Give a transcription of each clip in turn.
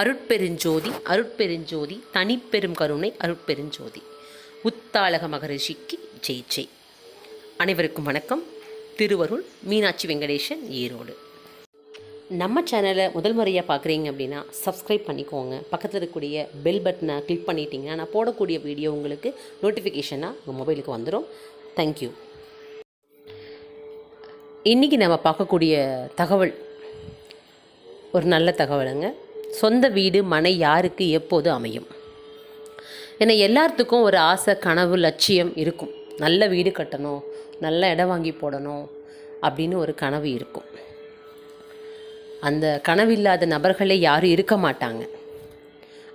அருட்பெருஞ்சோதி அருட்பெருஞ்சோதி தனிப்பெரும் கருணை அருட்பெருஞ்சோதி. உத்தாளக மகரிஷிக்கு ஜெய் ஜெய் அனைவருக்கும் வணக்கம். திருவருள் மீனாட்சி வெங்கடேசன் ஈரோடு. நம்ம சேனலை முதல் முறையாக பார்க்குறீங்க அப்படின்னா சப்ஸ்கிரைப் பண்ணிக்கோங்க. பக்கத்தில் இருக்கக்கூடிய பெல் பட்டனை கிளிக் பண்ணிட்டீங்கன்னா நான் போடக்கூடிய வீடியோ உங்களுக்கு நோட்டிஃபிகேஷனாக உங்கள் மொபைலுக்கு வந்துடும் தேங்க்யூ இன்றைக்கி நம்ம பார்க்கக்கூடிய தகவல் ஒரு நல்ல தகவலுங்க. சொந்த வீடு மனை யாருக்கு எப்போது அமையும்? ஏன்னா எல்லாத்துக்கும் ஒரு ஆசை கனவு லட்சியம் இருக்கும். நல்ல வீடு கட்டணும் நல்ல இடம் வாங்கி போடணும் அப்படின்னு ஒரு கனவு இருக்கும். அந்த கனவு இல்லாத நபர்களே யாரும் இருக்க மாட்டாங்க.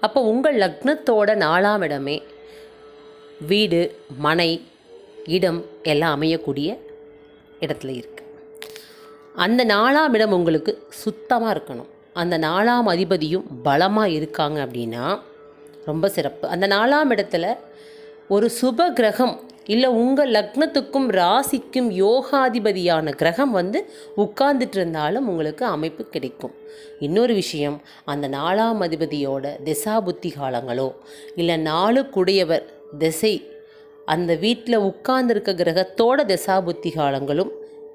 அப்போ உங்கள் லக்னத்தோட நாலாம் இடமே வீடு மனை இடம் எல்லாம் அமையக்கூடிய இடத்துல இருக்குது அந்த நாலாம் இடம் உங்களுக்கு சுத்தமாக இருக்கணும். அந்த நாலாம் அதிபதியும் பலமாக இருக்காங்க அப்படின்னா ரொம்ப சிறப்பு. அந்த நாலாம் இடத்துல ஒரு சுப கிரகம் இல்லை உங்கள் லக்னத்துக்கும் ராசிக்கும் யோகாதிபதியான கிரகம் வந்து உட்கார்ந்துட்டு இருந்தாலும் உங்களுக்கு அமைப்பு கிடைக்கும். இன்னொரு விஷயம் அந்த நாலாம் அதிபதியோட திசா புத்தி காலங்களோ இல்லை நாளுக்குடையவர் திசை அந்த வீட்டில் உட்கார்ந்துருக்க கிரகத்தோட திசா புத்தி காலங்களும்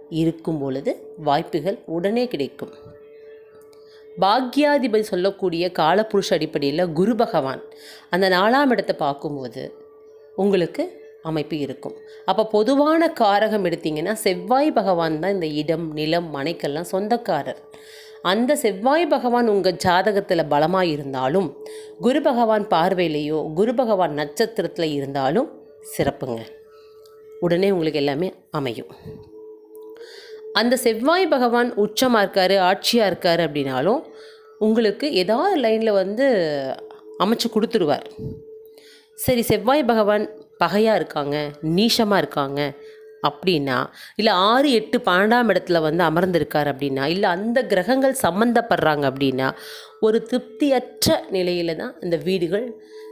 இருக்கும் பொழுது வாய்ப்புகள் உடனே கிடைக்கும். பாக்யாதிபதி சொல்லக்கூடிய காலப்புருஷ அடிப்படையில் குரு பகவான் அந்த நாலாம் இடத்தை பார்க்கும்போது உங்களுக்கு அமைப்பு இருக்கும். அப்போ பொதுவான காரகம் எடுத்திங்கன்னா செவ்வாய் பகவான் தான் இந்த இடம் நிலம் மனைக்கெல்லாம் சொந்தக்காரர். அந்த செவ்வாய் பகவான் உங்கள் ஜாதகத்தில் பலமாக இருந்தாலும் குரு பகவான் பார்வையிலேயோ குரு பகவான் நட்சத்திரத்தில் இருந்தாலும் சிறப்புங்க. உடனே உங்களுக்கு எல்லாமே அமையும். அந்த செவ்வாய் பகவான் உச்சமாக இருக்கார் ஆட்சியாக இருக்கார் அப்படின்னாலும் உங்களுக்கு ஏதாவது லைனில் வந்து அமைச்சு கொடுத்துருவார் சரி செவ்வாய் பகவான் பகையாக இருக்காங்க நீஷமாக இருக்காங்க அப்படின்னா இல்லை ஆறு எட்டு பன்னெண்டாம் இடத்துல வந்து அமர்ந்திருக்கார் அப்படின்னா இல்லை அந்த கிரகங்கள் சம்மந்தப்படுறாங்க அப்படின்னா ஒரு திருப்தியற்ற நிலையில் தான் இந்த வீடுகள்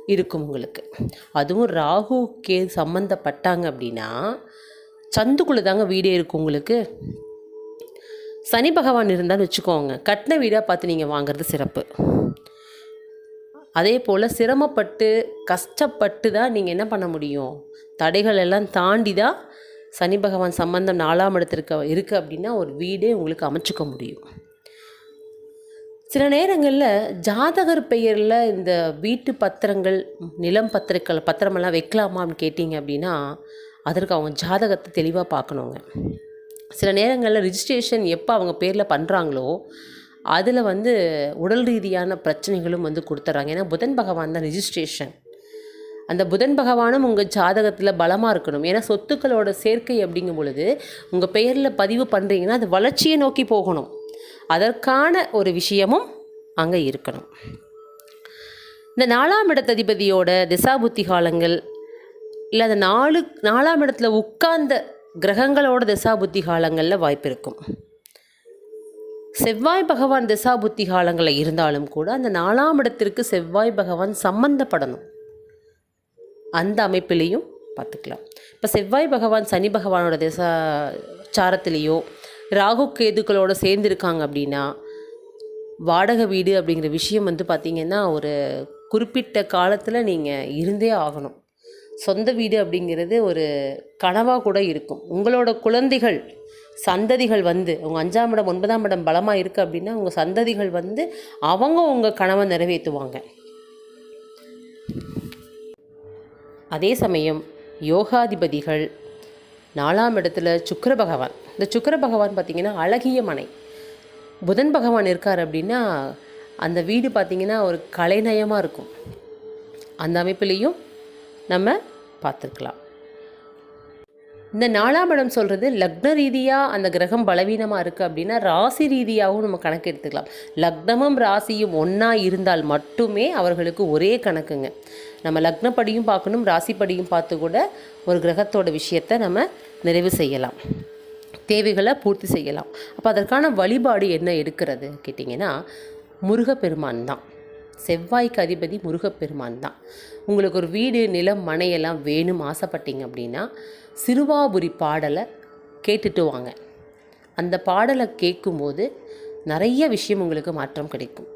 இருக்கும் உங்களுக்கு. அதுவும் ராகு கே சம்மந்தப்பட்டாங்க அப்படின்னா சந்துக்குள்ளே தாங்க வீடே இருக்கும் உங்களுக்கு. சனி பகவான் இருந்தால் வச்சுக்கோங்க. கட்டின வீடாக பார்த்து நீங்கள் வாங்குறது சிறப்பு. அதே போல் சிரமப்பட்டு கஷ்டப்பட்டு தான் நீங்கள் என்ன பண்ண முடியும்? தடைகள் எல்லாம் தாண்டி தான் சனி பகவான் சம்பந்தம் நாலாம் இடத்திற்கு இருக்குது அப்படின்னா ஒரு வீடே உங்களுக்கு அமைச்சுக்க முடியும். சில நேரங்களில் ஜாதகர் பெயரில் இந்த வீட்டு பத்திரங்கள் நிலம் பத்திரங்கள் பத்திரமெல்லாம் வைக்கலாமான்னு கேட்டிங்க அப்படின்னா அதற்கு அவங்க ஜாதகத்தை தெளிவாக பார்க்கணுங்க. சில நேரங்களில் ரிஜிஸ்ட்ரேஷன் எப்போ அவங்க பேரில் பண்ணுறாங்களோ அதில் வந்து உடல் ரீதியான பிரச்சனைகளும் வந்து கொடுத்துட்றாங்க. ஏன்னா புதன் பகவான் தான் ரிஜிஸ்ட்ரேஷன் அந்த புதன் பகவானும் உங்கள் ஜாதகத்தில் பலமாக இருக்கணும். ஏன்னா சொத்துக்களோட சேர்க்கை அப்படிங்கும் பொழுது உங்கள் பெயரில் பதிவு பண்ணுறீங்கன்னா அது வளர்ச்சியை நோக்கி போகணும். அதற்கான ஒரு விஷயமும் அங்கே இருக்கணும். இந்த நாலாம் இடத்ததிபதியோட திசாபுத்தி காலங்கள் இல்லை அந்த நாலு நாலாம் இடத்துல உட்கார்ந்த கிரகங்களோட திசா புத்தி காலங்களில் வாய்ப்பு இருக்கும். செவ்வாய் பகவான் திசா புத்தி காலங்களில் இருந்தாலும் கூட அந்த நாலாம் இடத்திற்கு செவ்வாய் பகவான் சம்பந்தப்படணும். அந்த அமைப்பிலையும் பார்த்துக்கலாம். இப்போ செவ்வாய் பகவான் சனி பகவானோட திசா சாரத்திலேயோ ராகு கேதுக்களோட சேர்ந்துருக்காங்க அப்படின்னா வாடகை வீடு அப்படிங்கிற விஷயம் வந்து பார்த்திங்கன்னா ஒரு குறிப்பிட்ட காலத்தில் நீங்கள் இருந்தே ஆகணும். சொந்த வீடு அப்படிங்கிறது ஒரு கனவாக கூட இருக்கும். உங்களோட குழந்தைகள் சந்ததிகள் வந்து உங்கள் அஞ்சாம் இடம் ஒன்பதாம் இடம் பலமாக இருக்குது அப்படின்னா உங்கள் சந்ததிகள் வந்து அவங்க உங்கள் கனவை நிறைவேற்றுவாங்க. அதே சமயம் யோகாதிபதிகள் நாலாம் இடத்துல சுக்கர பகவான். இந்த சுக்கர பகவான் பார்த்திங்கன்னா அழகிய மனை. புதன் பகவான் இருக்கார் அப்படின்னா அந்த வீடு பார்த்திங்கன்னா ஒரு கலைநயமாக இருக்கும். அந்த அமைப்புலேயும் நம்ம பார்த்துருக்கலாம். இந்த நாலாம் இடம் சொல்கிறது லக்ன ரீதியாக அந்த கிரகம் பலவீனமாக இருக்குது அப்படின்னா ராசி ரீதியாகவும் நம்ம கணக்கு எடுத்துக்கலாம். லக்னமும் ராசியும் ஒன்றா இருந்தால் மட்டுமே அவர்களுக்கு ஒரே கணக்குங்க. நம்ம லக்னப்படியும் பார்க்கணும் ராசிப்படியும் பார்த்து கூட ஒரு கிரகத்தோட விஷயத்தை நம்ம நிறைவு செய்யலாம். தேவைகளை பூர்த்தி செய்யலாம். அப்போ அதற்கான வழிபாடு என்ன எடுக்கிறது கேட்டிங்கன்னா முருகப்பெருமான் தான். செவ்வாய்க்கு அதிபதி முருகப்பெருமான் தான். உங்களுக்கு ஒரு வீடு நிலம் மனையெல்லாம் வேணும் ஆசைப்பட்டீங்க அப்படின்னா சிறுவாபுரி பாடலை கேட்டுட்டு வாங்க. அந்த பாடலை கேட்கும்போது நிறைய விஷயம் உங்களுக்கு மாற்றம் கிடைக்கும்.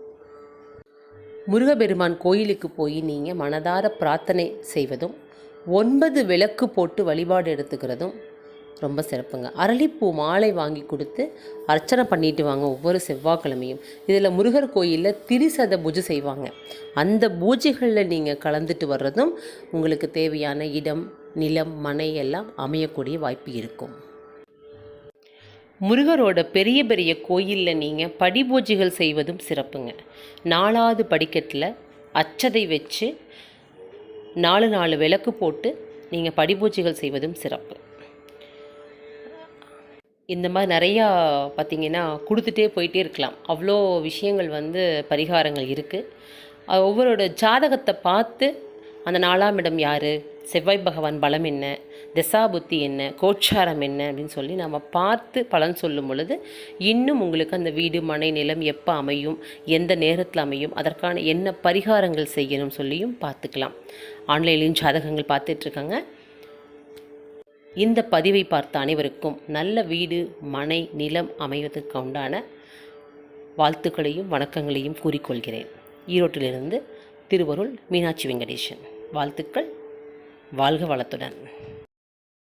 முருகபெருமான் கோயிலுக்கு போய் நீங்கள் மனதார பிரார்த்தனை செய்வதும் ஒன்பது விளக்கு போட்டு வழிபாடு எடுத்துக்கிறதும் ரொம்ப சிறப்புங்க. அரளிப்பூ மாலை வாங்கி கொடுத்து அர்ச்சனை பண்ணிட்டு வாங்க ஒவ்வொரு செவ்வாய்க்கிழமையும். இதில் முருகர் கோயிலில் திரிசத பூஜை செய்வாங்க. அந்த பூஜைகளில் நீங்கள் கலந்துட்டு வர்றதும் உங்களுக்கு தேவையான இடம் நிலம் மனை எல்லாம் அமையக்கூடிய வாய்ப்பு இருக்கும். முருகரோட பெரிய பெரிய கோயிலில் நீங்கள் படி பூஜைகள் செய்வதும் சிறப்புங்க. நாலாவது படிக்கட்டில் அச்சதை வச்சு நாலு நாலு விளக்கு போட்டு நீங்கள் படி பூஜைகள் செய்வதும் சிறப்பு. இந்த மாதிரி நிறையா பார்த்திங்கன்னா கொடுத்துட்டே போயிட்டே இருக்கலாம். அவ்வளோ விஷயங்கள் வந்து பரிகாரங்கள் இருக்குது ஒவ்வொருட ஜாதகத்தை பார்த்து அந்த நாலாம் இடம் யார்? செவ்வாய் பகவான் பலம் என்ன? திசாபுத்தி என்ன? கோச்சாரம் என்ன? அப்படின்னு சொல்லி நம்ம பார்த்து பலன் சொல்லும் பொழுது இன்னும் உங்களுக்கு அந்த வீடு மனை நிலம் எப்போ அமையும்? எந்த நேரத்தில் அமையும்? அதற்கான என்ன பரிகாரங்கள் செய்யணும் சொல்லியும் பார்த்துக்கலாம். ஆன்லைன்லேயும் ஜாதகங்கள் பார்த்துட்ருக்காங்க இந்த பதிவை பார்த்த அனைவருக்கும் நல்ல வீடு மனை நிலம் அமைவதற்கு உண்டான வாழ்த்துக்களையும் வணக்கங்களையும் கூறிக்கொள்கிறேன். ஈரோட்டிலிருந்து திருவருள் மீனாட்சி வெங்கடேசன். வாழ்த்துக்கள். வாழ்க வளத்துடன்.